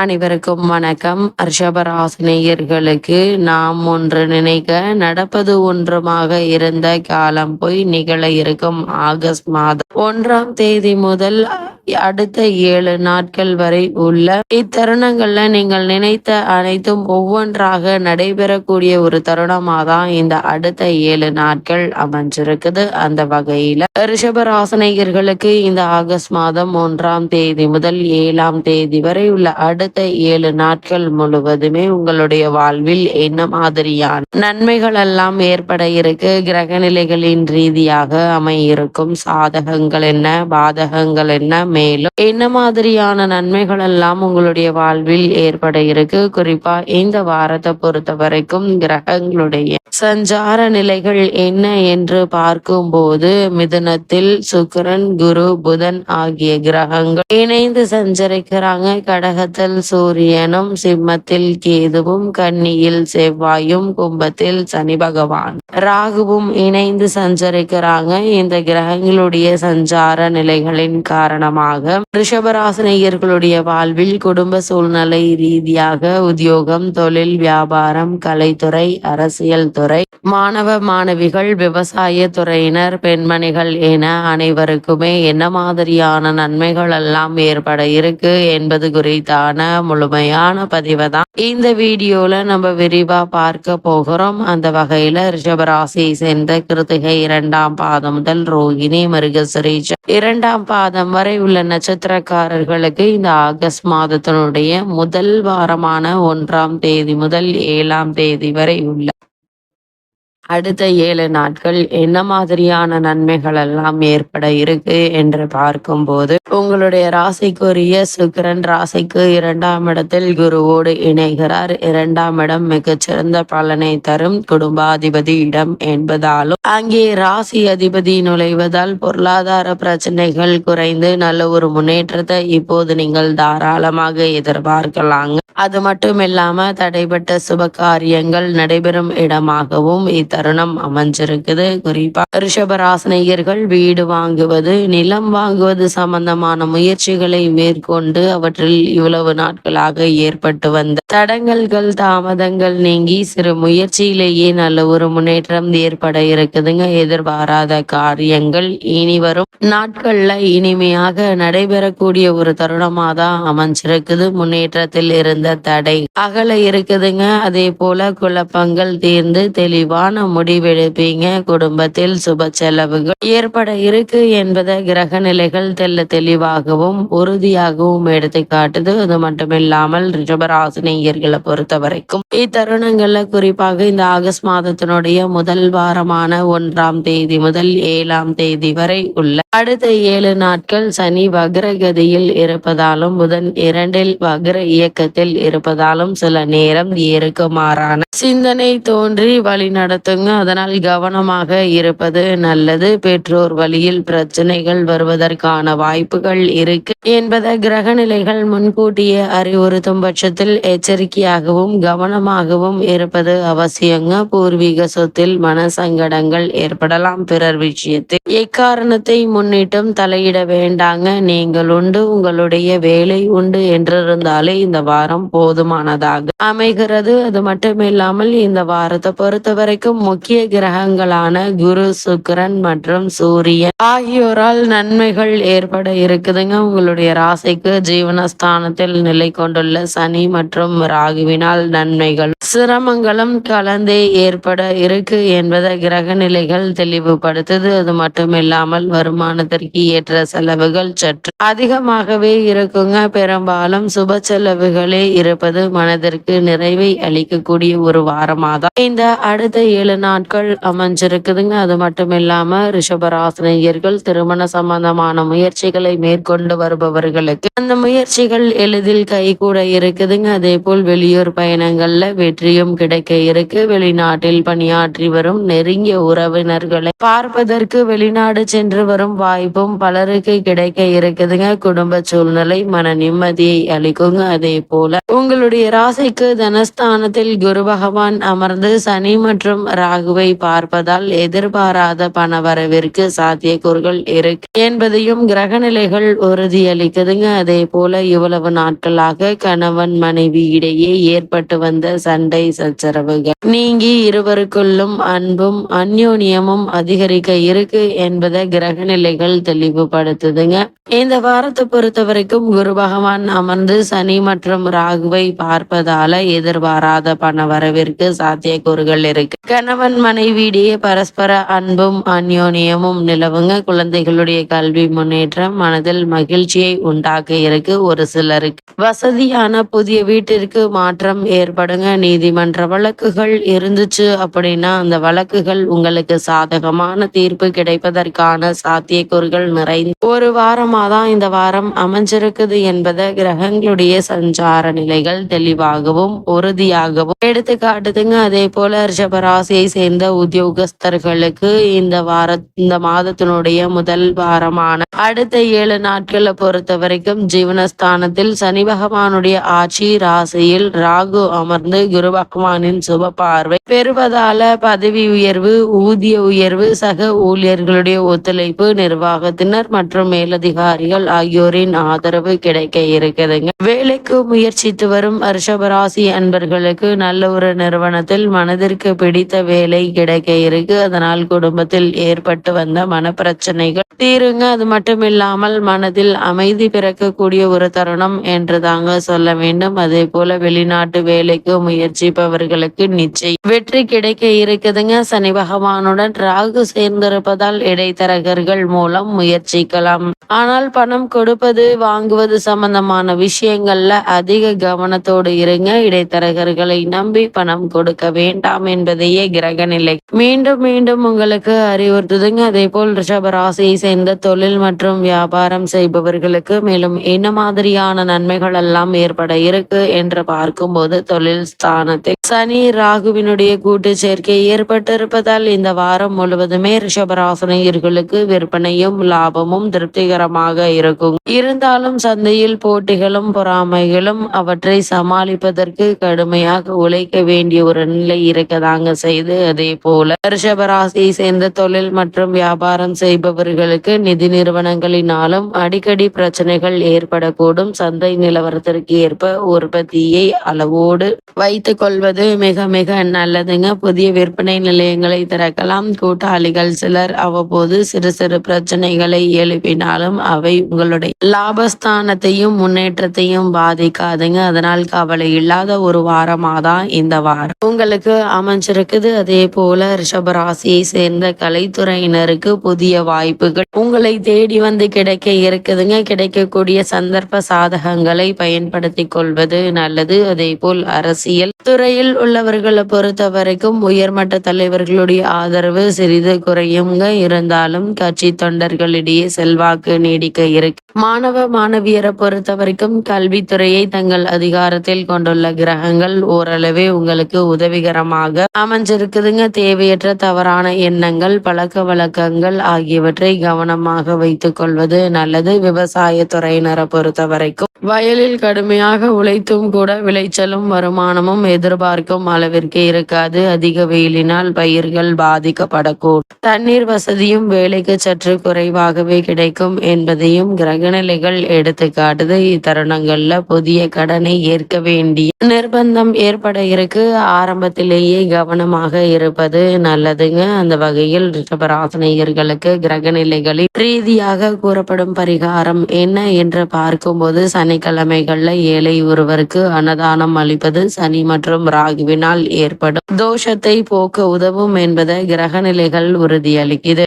அனைவருக்கும் வணக்கம். ரிஷபராசினியர்களுக்கு நாம் ஒன்று நினைக்க நடப்பது ஒன்றுமாக இருந்த காலம் போய் நிகழ இருக்கும் ஆகஸ்ட் மாதம் ஒன்றாம் தேதி முதல் அடுத்த ஏழு நாட்கள் வரை உள்ள இத்தருணங்கள்ல நீங்கள் நினைத்த அனைத்தும் ஒவ்வொன்றாக நடைபெறக்கூடிய ஒரு தருணமா தான் இந்த அடுத்த ஏழு நாட்கள் அமைஞ்சிருக்குது. அந்த வகையில ரிஷபராசனைகர்களுக்கு இந்த ஆகஸ்ட் மாதம் ஒன்றாம் தேதி முதல் ஏழாம் தேதி வரை உள்ள அடுத்த ஏழு நாட்கள் முழுவதுமே உங்களுடைய வாழ்வில் என்ன மாதிரியான நன்மைகள் எல்லாம் ஏற்பட இருக்கு? கிரக நிலைகளின் ரீதியாக அமையிருக்கும் சாதகங்கள் என்ன? பாதகங்கள் என்ன? மேலும் என்ன மாதிரியான நன்மைகள் எல்லாம் உங்களுடைய வாழ்வில் ஏற்பட இருக்கு? குறிப்பா இந்த வாரத்தை பொறுத்த வரைக்கும் கிரகங்களுடைய சஞ்சார நிலைகள் என்ன என்று பார்க்கும்போது மிதுனத்தில் சுக்கரன் குரு புதன் ஆகிய கிரகங்கள் இணைந்து சஞ்சரிக்கிறாங்க. கடகத்தில் சூரியனும் சிம்மத்தில் கேதுவும் கன்னியில் செவ்வாயும் கும்பத்தில் சனி பகவான். ராகுவும் இணைந்து சஞ்சரிக்கிறாங்க. இந்த கிரகங்களுடைய சஞ்சார நிலைகளின் காரணமாக ரிஷபராசினியர்களுடைய வாழ்வில் குடும்ப சூழ்நிலை ரீதியாக உத்தியோகம் தொழில் வியாபாரம் கலைத்துறை அரசியல் துறை மாணவ மாணவிகள் விவசாய துறையினர் பெண்மணிகள் என அனைவருக்குமே என்ன மாதிரியான நன்மைகள் எல்லாம் ஏற்பட இருக்கு என்பது குறித்தான முழுமையான பதிவை தான் இந்த வீடியோல நம்ம விரிவா பார்க்க போகிறோம். அந்த வகையில ரிஷபராசியை சேர்ந்த கிருத்திகை இரண்டாம் பாதம் முதல் ரோகிணி மிருகசிரீஷ இரண்டாம் பாதம் வரை உள்ள நட்சத்திரக்காரர்களுக்கு இந்த ஆகஸ்ட் மாதத்தினுடைய முதல் வாரமான ஒன்றாம் தேதி முதல் ஏழாம் தேதி வரை உள்ள அடுத்த ஏழு நாட்கள் என்ன மாதிரியான நன்மைகள் எல்லாம் ஏற்பட இருக்கு என்று பார்க்கும்போது உங்களுடைய ராசிக்குரிய சுக்கிரன் ராசிக்கு இரண்டாம் இடத்தில் குருவோடு இணைகிறார். இரண்டாம் இடம் மிகச்சிறந்த பலனை தரும் குடும்பாதிபதி இடம் என்பதாலும் அங்கே ராசி அதிபதி நுழைவதால் பொருளாதார பிரச்சனைகள் குறைந்து நல்ல ஒரு முன்னேற்றத்தை இப்போது நீங்கள் தாராளமாக எதிர்பார்க்கலாங்க. அது மட்டும் இல்லாம தடைபட்ட சுப காரியங்கள் நடைபெறும் இடமாகவும் தருணம் அமைஞ்சிருக்குது. குறிப்பா ரிஷபராசனையர்கள் வீடு வாங்குவது நிலம் வாங்குவது சம்பந்தமான முயற்சிகளை மேற்கொண்டு அவற்றில் இவ்வளவு நாட்களாக ஏற்பட்டு வந்த தடங்கல்கள் தாமதங்கள் நீங்கி சிறு முயற்சியிலேயே நல்ல ஒரு முன்னேற்றம் ஏற்பட இருக்குதுங்க. எதிர்பாராத காரியங்கள் இனி வரும். நாட்கள்ல இனிமையாக நடைபெறக்கூடிய ஒரு தருணமா தான் அமைஞ்சிருக்குது. முன்னேற்றத்தில் இருந்த தடை அகல இருக்குதுங்க. அதே போல குழப்பங்கள் தீர்ந்து தெளிவான முடிவெடுப்பீங்க. குடும்பத்தில் சுப செலவுகள் ஏற்பட இருக்கு என்பதை கிரக நிலைகள் தெல்ல தெளிவாகவும் உறுதியாகவும் எடுத்து காட்டுது அது மட்டுமில்லாமல் ரிஷபராசினியர்களை பொறுத்த வரைக்கும். இத்தருணங்கள்ல குறிப்பாக இந்த ஆகஸ்ட் மாதத்தினுடைய முதல் வாரமான ஒன்றாம் தேதி முதல் ஏழாம் தேதி வரை உள்ள அடுத்த ஏழு நாட்கள் சனி வக்ரகதியில் இருப்பதாலும் புதன் இரண்டில் வக்ர இயக்கத்தில் இருப்பதாலும் சில நேரம் ஏறுக்குமாறான சிந்தனை தோன்றி வழி நடத்துங்க. அதனால் கவனமாக இருப்பது நல்லது. பெற்றோர் வழியில் பிரச்சனைகள் வருவதற்கான வாய்ப்புகள் இருக்கு. என்பதை கிரக நிலைகள் முன்கூட்டியே அறிவுறுத்தும் பட்சத்தில் எச்சரிக்கையாகவும் கவனமாகவும் இருப்பது அவசியங்க. பூர்வீக சொத்தில் மன சங்கடங்கள் ஏற்படலாம். பிறர் விஷயத்தில் எக்காரணத்தை முன்னிட்டும் தலையிட வேண்டாங்க. நீங்கள் உண்டு உங்களுடைய வேலை உண்டு என்றிருந்தாலே இந்த வாரம் போதுமானதாக அமைகிறது. அது மட்டுமில்லாமல் இந்த வாரத்தை பொறுத்த வரைக்கும் முக்கிய கிரகங்களான குரு சுக்கரன் மற்றும் சூரியன் ஆகியோரால் நன்மைகள் ஏற்பட இருக்குதுங்க. உங்களுடைய ராசிக்கு ஜீவனஸ்தானத்தில் நிலை கொண்டுள்ள சனி மற்றும் ராகுவினால் நன்மைகள் சிரமங்களும் கலந்தே ஏற்பட இருக்கு என்பதை கிரக நிலைகள் தெளிவுபடுத்துது. அது மட்டுமில்லாமல் வருமானத்திற்கு ஏற்ற செலவுகள் சற்று அதிகமாகவே இருக்குங்க. பெரும்பாலும் சுப செலவுகளே இருப்பது மனதிற்கு நிறைவை அளிக்கக்கூடிய ஒரு வாரமாதான். இந்த அடுத்த ஏழு நாட்கள் அமைஞ்சிருக்குதுங்க. அது மட்டும் இல்லாம ரிஷபராசினியர்கள் திருமண சம்பந்தமான முயற்சிகளை மேற்கொண்டு வருபவர்களுக்கு அந்த முயற்சிகள் எளிதில் கைகூட இருக்குதுங்க. அதே போல் வெளியூர் பயணங்கள்ல வெற்றியும் கிடைக்க இருக்கு. வெளிநாட்டில் பணியாற்றி வரும் நெருங்கிய உறவினர்களை பார்ப்பதற்கு வெளிநாடு சென்று வரும் வாய்ப்பும் பலருக்கு கிடைக்க இருக்குதுங்க. குடும்ப சூழ்நிலை மன நிம்மதியை அளிக்குங்க. அதே போல உங்களுடைய ராசிக்கு தனஸ்தானத்தில் குரு பகவான் அமர்ந்து சனி மற்றும் ராகுவை பார்ப்பதால் எதிர்பாராத பண வரவிற்கு சாத்தியக்கூறுகள் இருக்கு என்பதையும் கிரக நிலைகள் உறுதியளிக்குதுங்க. அதே போல இவ்வளவு நாட்களாக கணவன் மனைவி இடையே ஏற்பட்டு வந்த சண்டை சச்சரவுகள். நீங்கி இருவருக்குள்ளும் அன்பும் அந்யோன்யமும் அதிகரிக்க இருக்கு என்பதை கிரக நிலைகள் தெளிவுபடுத்துதுங்க. இந்த வாரத்தை பொறுத்த வரைக்கும் குரு பகவான் அமர்ந்து சனி மற்றும் ராகுவை பார்ப்பதால எதிர்பாராத பண வரவிற்கு சாத்தியக்கூறுகள் இருக்கு. கணவன் மனைவியிடையே பரஸ்பர அன்பும் அந்யோன்யமும் நிலவுங்க. குழந்தைகளுடைய கல்வி முன்னேற்றம் மனதில் மகிழ்ச்சியை உண்டாக்க இருக்கு ஒரு சிலருக்கு. வசதியான புதிய வீட்டிற்கு மாற்றம் ஏற்படுங்க. நீதிமன்ற வழக்குகள் இருந்துச்சு அப்படின்னா அந்த வழக்குகள் உங்களுக்கு சாதகமான தீர்ப்பு கிடைப்பதற்கான சாத்தியக்கூறுகள் நிறைந்து ஒரு வாரமா தான் இந்த வாரம் அமைஞ்சிருக்குது என்பதை கிரகங்களுடைய சஞ்சார நிலைகள் தெளிவாகவும் உறுதியாகவும் எடுத்து காட்டுதுங்க அதே போல ரிஷபராசியை சேர்ந்த உத்தியோகஸ்தர்களுக்கு இந்த வார இந்த மாதத்தினுடைய முதல் வாரமான அடுத்த ஏழு நாட்களை பொறுத்த வரைக்கும் ஜீவனஸ்தானத்தில் சனி பகவானுடைய ஆட்சி ராசியில் ராகு அமர்ந்து குரு பகவானின் சுப பார்வை பெறுவதால பதவி உயர்வு ஊதிய உயர்வு சக ஊழியர்களுடைய ஒத்துழைப்பு நிர்வாகத்தினர் மற்றும் மேலதிகாரிகள் ஆகியோரின் ஆதரவு கிடைக்க இருக்குதுங்க. வேலைக்கு முயற்சித்து வரும் ரிஷபராசி அன்பர்களுக்கு நல்ல ஒரு நிறுவனத்தில் மனதிற்கு பிடித்த வேலை கிடைக்க இருக்கு. அதனால் குடும்பத்தில் ஏற்பட்டு வந்த மனப்பிரச்சனைகள் தீருங்க. அது மட்டும் இல்லாமல் மனதில் அமைதி பிறக்கக்கூடிய ஒரு தருணம் என்று தாங்க சொல்ல வேண்டும். அதே போல வெளிநாட்டு வேலைக்கு முயற்சிப்பவர்களுக்கு நிச்சயம். வெற்றி கிடைக்க இருக்குதுங்க. சனி பகவானுடன் ராகு சேர்ந்திருப்பதால் இடைத்தரகர்கள் மூலம் முயற்சிக்கலாம். ஆனால் பணம் கொடுப்பது வாங்குவது சம்பந்தமான விஷயங்கள்ல அதிக கவனத்தோடு இருங்க. இடைத்தரகர்களை நம்பி பணம் கொடுக்க வேண்டாம் என்பதையே கிரக நிலை. மீண்டும் மீண்டும் உங்களுக்கு அறிவுறுத்துதுங்க. அதே போல் ரிஷப ராசியை சேர்ந்த தொழில் மற்றும் வியாபாரம் செய்பவர்களுக்கு மேலும் என்ன மாதிரியான நன்மைகள் எல்லாம் ஏற்பட இருக்கு என்று பார்க்கும்போது தொழில் ஸ்தானத்தை சனி ராகுவினுடைய கூட்டு சேர்க்கை ஏற்பட்டிருப்பதால் இந்த வாரம் முழுவதுமே ரிஷபராசனையர்களுக்கு விற்பனையும் லாபமும் திருப்திகரமாக இருக்கும். இருந்தாலும் சந்தையில் போட்டிகளும் பொறாமைகளும் அவற்றை சமாளிப்பதற்கு கடுமையாக உழைக்க வேண்டிய ஒரு நிலை இருக்கதாங்க செய்து அதே போல ரிஷபராசியை சேர்ந்த தொழில் மற்றும் வியாபாரம் செய்பவர்களுக்கு நிதி நிறுவனங்களினாலும் அடிக்கடி பிரச்சனைகள் ஏற்படக்கூடும். சந்தை நிலவரத்திற்கு ஏற்ப உற்பத்தி உற்பத்தியை அளவோடு வைத்துக் கொள்வது மிக மிக நல்லதுங்க. புதிய விற்பனை நிலையங்களை திறக்கலாம். கூட்டாளிகள் சிலர் அவ்வப்போது சிறு சிறு பிரச்சனைகளை எழுப்பினாலும் அவை உங்களுடைய லாபஸ்தானத்தையும் முன்னேற்றத்தையும் பாதிக்காதுங்க. அதனால் கவலை இல்லாத ஒரு வாரமாதான் இந்த வாரம் உங்களுக்கு அமைஞ்சிருக்குது. அதே போல ரிஷபராசியை சேர்ந்த கலைத்துறையினருக்கு புதிய வாய்ப்புகள் உங்களை தேடி வந்து கிடைக்க இருக்குதுங்க. கிடைக்கக்கூடிய சந்தர்ப்ப சாதகங்களை பயன்படுத்தி கொள்வது நல்ல நல்லது. அதே போல் அரசியல் துறையில் உள்ளவர்களை பொறுத்த வரைக்கும் உயர்மட்ட தலைவர்களுடைய ஆதரவு சிறிது குறையுங்க. இருந்தாலும் கட்சி தொண்டர்களிடையே செல்வாக்கு நீடிக்க இருக்கு. மாணவ மாணவியரை பொறுத்த வரைக்கும் கல்வித்துறையை தங்கள் அதிகாரத்தில் கொண்டுள்ள கிரகங்கள் ஓரளவே உங்களுக்கு உதவிகரமாக அமைஞ்சிருக்குதுங்க. தேவையற்ற தவறான எண்ணங்கள் பழக்க வழக்கங்கள் ஆகியவற்றை கவனமாக வைத்துக் கொள்வது நல்லது. விவசாய துறையினரை பொறுத்த வரைக்கும் வயலில் கடுமையாக உழைத்தும் கூட விளைச்சலும் வருமானமும் எதிர்பார்க்கும் அளவிற்கு இருக்காது. அதிக வெயிலினால் பயிர்கள் பாதிக்கப்படக்கூடும். தண்ணீர் வசதியும் வேலைக்கு சற்று குறைவாகவே கிடைக்கும் என்பதையும் கிரகநிலைகள் எடுத்து காட்டுது இத்தருணங்கள்ல புதிய கடனை ஏற்க வேண்டிய நிர்பந்தம் ஏற்பட இருக்கு. ஆரம்பத்திலேயே கவனமாக இருப்பது நல்லதுங்க. அந்த வகையில் ரிஷபராசனையர்களுக்கு கிரகநிலைகளில் ரீதியாக கூறப்படும் பரிகாரம் என்ன என்று பார்க்கும்போது சனிக்கிழமைகள்ல ஏழை ஒருவருக்கு அன்னதானம் அளிப்பது சனி மற்றும் ராகுவினால் ஏற்படும். தோஷத்தை போக்க உதவும் என்பதை கிரகநிலைகள் உறுதியளிக்குது.